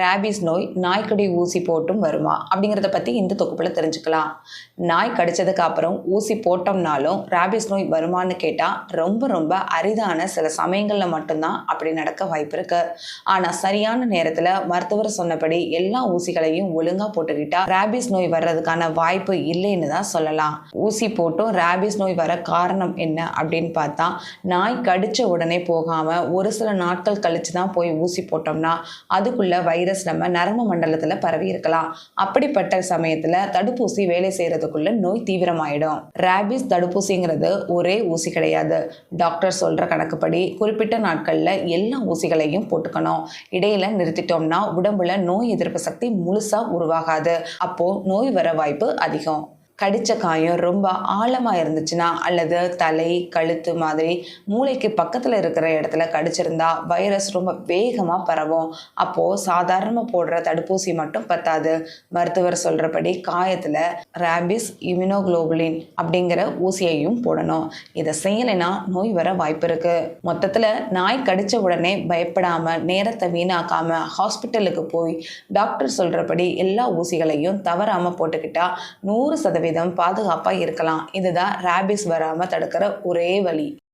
Rabies நோய் நாய்க்கடி ஊசி போட்டும் வருமா? அப்படிங்கிறத பற்றி இந்த தொகுப்பில் தெரிஞ்சுக்கலாம். நாய் கடித்ததுக்கு அப்புறம் ஊசி போட்டோம்னாலும் ரேபிஸ் நோய் வருமான்னு கேட்டால் ரொம்ப ரொம்ப அரிதான சில சமயங்களில் மட்டும்தான் அப்படி நடக்க வாய்ப்பு இருக்குது ஆனால் சரியான நேரத்தில் மருத்துவர் சொன்னபடி எல்லா ஊசிகளையும் ஒழுங்காக போட்டுக்கிட்டால் ரேபிஸ் நோய் வர்றதுக்கான வாய்ப்பு இல்லைன்னு தான் சொல்லலாம். ஊசி போட்டும் ரேபிஸ் நோய் வர காரணம் என்ன அப்படின்னு பார்த்தா நாய் கடித்த உடனே போகாமல் ஒரு சில நாட்கள் கழித்து தான் போய் ஊசி போட்டோம்னா அதுக்குள்ளே வயிறு வைரஸ் நம்ம நரம்பு மண்டலத்தில் பரவி இருக்கலாம். அப்படிப்பட்ட சமயத்தில் தடுப்பூசி வேலை செய்கிறதுக்குள்ள நோய் தீவிரமாயிடும். ரேபிஸ் தடுப்பூசிங்கிறது ஒரே ஊசி கிடையாது. டாக்டர் சொல்ற கணக்குப்படி குறிப்பிட்ட நாட்களில் எல்லா ஊசிகளையும் போட்டுக்கணும். இடையில நிறுத்திட்டோம்னா உடம்புல நோய் எதிர்ப்பு சக்தி முழுசாக உருவாகாது. அப்போ நோய் வர வாய்ப்பு அதிகம். கடித்த காயம் ரொம்ப ஆழமாக இருந்துச்சுன்னா அல்லது தலை கழுத்து மாதிரி மூளைக்கு பக்கத்தில் இருக்கிற இடத்துல கடிச்சிருந்தா வைரஸ் ரொம்ப வேகமாக பரவும். அப்போது சாதாரணமாக போடுற தடுப்பூசி மட்டும் பத்தாது. மருத்துவர் சொல்கிறபடி காயத்தில் ரேபிஸ் இம்யூனோகுளோபுலின் அப்படிங்கிற ஊசியையும் போடணும். இதை செய்யலைன்னா நோய் வர வாய்ப்பு இருக்குது மொத்தத்தில் நாய் கடித்த உடனே பயப்படாமல் நேரத்தை வீணாக்காமல் ஹாஸ்பிட்டலுக்கு போய் டாக்டர் சொல்கிறபடி எல்லா ஊசிகளையும் தவறாமல் போட்டுக்கிட்டால் நூறு சதவீதம் பாதுகாப்பாக இருக்கலாம். இதுதான் ரேபிஸ் வராமல் தடுக்கிற ஒரே வழி.